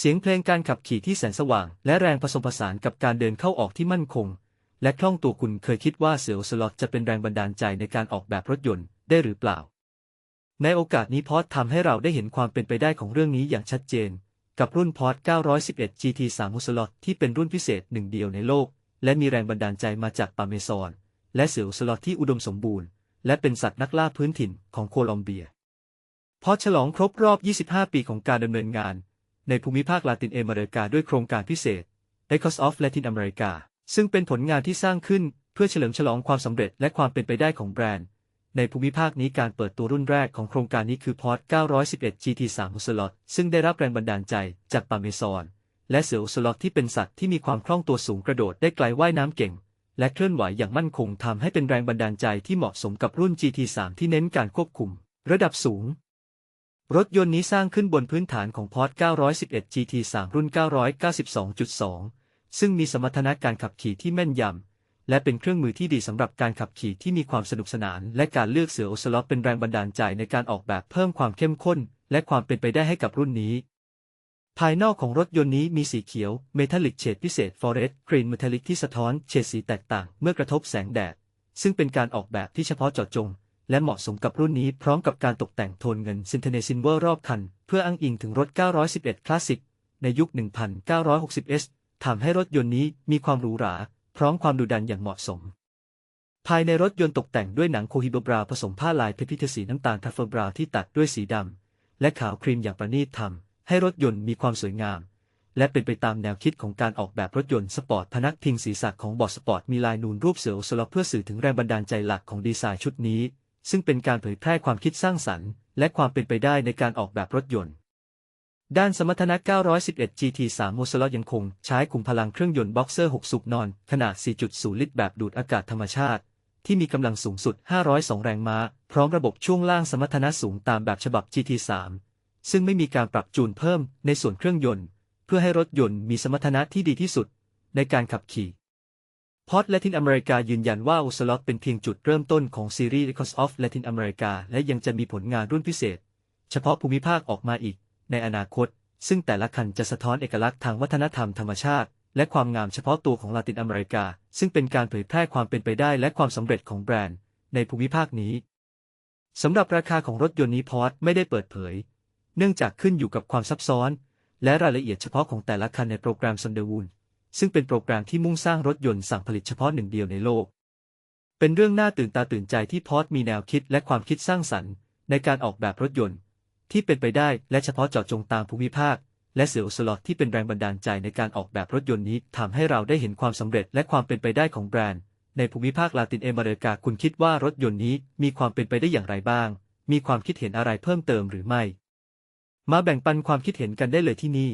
เสียงเพลงการขับขี่ที่แสนสว่าง และแรงผสมผสานกับการเดินเข้าออกที่มั่นคง และคล่องตัวคุณเคยคิดว่าเสือสล็อตจะเป็นแรงบันดาลใจในการออกแบบรถยนต์ได้หรือเปล่า ในโอกาสนี้พอดทำให้เราได้เห็นความเป็นไปได้ของเรื่องนี้อย่างชัดเจน กับรุ่นพอด911 GT3 มุสล็อตที่เป็นรุ่นพิเศษหนึ่งเดียวในโลก และมีแรงบันดาลใจมาจากปาเมซอน และเสือสล็อตที่อุดมสมบูรณ์ และเป็นสัตว์นักล่าพื้นถิ่นของโคลอมเบียพอฉลองครบรอบ 25 ปีของการดำเนินงาน ในภูมิภาคลาตินอเมริกาด้วยโครงการพิเศษ e c o s of Latin America ซึ่งเป็นผลงานที่สร้างขึ้นเพื่อเฉลิมฉลองความสำเร็จและความเป็นไปได้ของแบรนด์ ในภูมิภาคนี้การเปิดตัวรุ่นแรกของโครงการนี้คือ Port 911 GT3 u s l o t ซึ่งได้รับแรงบันดาลใจจากปาเมซอน และเสืออุสลอตที่เป็นสัตว์ที่มีความคล่องตัวสูงกระโดดได้ไกลว่ายน้ำเก่ง และเคลื่อนไหวอย่างมั่นคงทำให้เป็นแรงบันดาลใจที่เหมาะสมกับรุ่น GT3 ที่เน้นการควบคุม ระดับสูง รถยนต์นี้สร้างขึ้นบนพื้นฐานของ Port 911 GT3 รุ่น 992.2 ซึ่งมีสมรรถนะการขับขี่ที่แม่นยำ และเป็นเครื่องมือที่ดีสำหรับการขับขี่ที่มีความสนุกสนาน และการเลือกเสือโอสลอตเป็นแรงบันดาลใจในการออกแบบเพิ่มความเข้มข้น และความเป็นไปได้ให้กับรุ่นนี้ ภายนอกของรถยนต์นี้มีสีเขียวเมทัลลิกเฉดพิเศษ Forest Green Metallic ที่สะท้อนเฉดสีแตกต่าง เมื่อกระทบแสงแดด ซึ่งเป็นการออกแบบที่เฉพาะเจาะจง และเหมาะสมกับรุ่นนี้พร้อมกับการตกแต่งโทนเงินซินเทเนซินเวอร์รอบคัน เพื่ออ้างอิงถึงรถ 911 คลาสสิก ในยุค 1960s ทำให้รถยนต์นี้มีความหรูหรา พร้อมความดุดันอย่างเหมาะสม ภายในรถยนต์ตกแต่งด้วยหนังโคฮิโบบราผสมผ้าลายเพพิทสีน้ำตาลทัฟเฟอร์บราที่ตัดด้วยสีดำและขาวครีมอย่างประณีตทำให้รถยนต์มีความสวยงามและเป็นไปตามแนวคิดของการออกแบบรถยนต์สปอร์ตพนักพิงศีรษะของบอร์ดสปอร์ตมีลายนูนรูปเสืออสลอเพื่อสื่อถึงแรงบันดาลใจหลักของดีไซน์ชุดนี้ ซึ่งเป็นการเผยแพร่ความคิดสร้างสรรค์ และความเป็นไปได้ในการออกแบบรถยนต์ ด้านสมรรถนะ 911 GT3 โมสลอยังคงใช้คุมพลังเครื่องยนต์บ็อกเซอร์ 6 สูบนอน ขนาด 4.0 ลิตรแบบดูดอากาศธรรมชาติ ที่มีกำลังสูงสุด 502 แรงม้า พร้อมระบบช่วงล่างสมรรถนะสูงตามแบบฉบับ GT3 ซึ่งไม่มีการปรับจูนเพิ่มในส่วนเครื่องยนต์ เพื่อให้รถยนต์มีสมรรถนะที่ดีที่สุด ในการขับขี่ พอดและทินอเมริกายืนยันว่าโอสลอตเป็นเพียงจุดเริ่มต้นของซีรีส์ Echoes of Latin America และยังจะมีผลงานรุ่นพิเศษ เฉพาะภูมิภาคออกมาอีก ในอนาคต ซึ่งแต่ละคันจะสะท้อนเอกลักษณ์ทางวัฒนธรรมธรรมชาติ และความงามเฉพาะตัวของลาตินอเมริกา ซึ่งเป็นการเผยแพร่ความเป็นไปได้และความสำเร็จของแบรนด์ ในภูมิภาคนี้สำหรับราคาของรถยนต์นี้พอดไม่ได้เปิดเผย เนื่องจากขึ้นอยู่กับความซับซ้อน และรายละเอียดเฉพาะของแต่ละคันในโปรแกรม Thunderwood ซึ่งเป็นโปรแกรมที่มุ่งสร้างรถยนต์สั่งผลิตเฉพาะหนึ่งเดียวในโลก เป็นเรื่องน่าตื่นตาตื่นใจที่พอดมีแนวคิดและความคิดสร้างสรรค์ ในการออกแบบรถยนต์ ที่เป็นไปได้และเฉพาะเจาะจงตามภูมิภาค และเสือสลอตที่เป็นแรงบันดาลใจในการออกแบบรถยนต์นี้ทำให้เราได้เห็นความสำเร็จและความเป็นไปได้ของแบรนด์ ในภูมิภาคลาตินอเมริกาคุณคิดว่ารถยนต์นี้มีความเป็นไปได้อย่างไรบ้าง มีความคิดเห็นอะไรเพิ่มเติมหรือไม่ มาแบ่งปันความคิดเห็นกันได้เลยที่นี่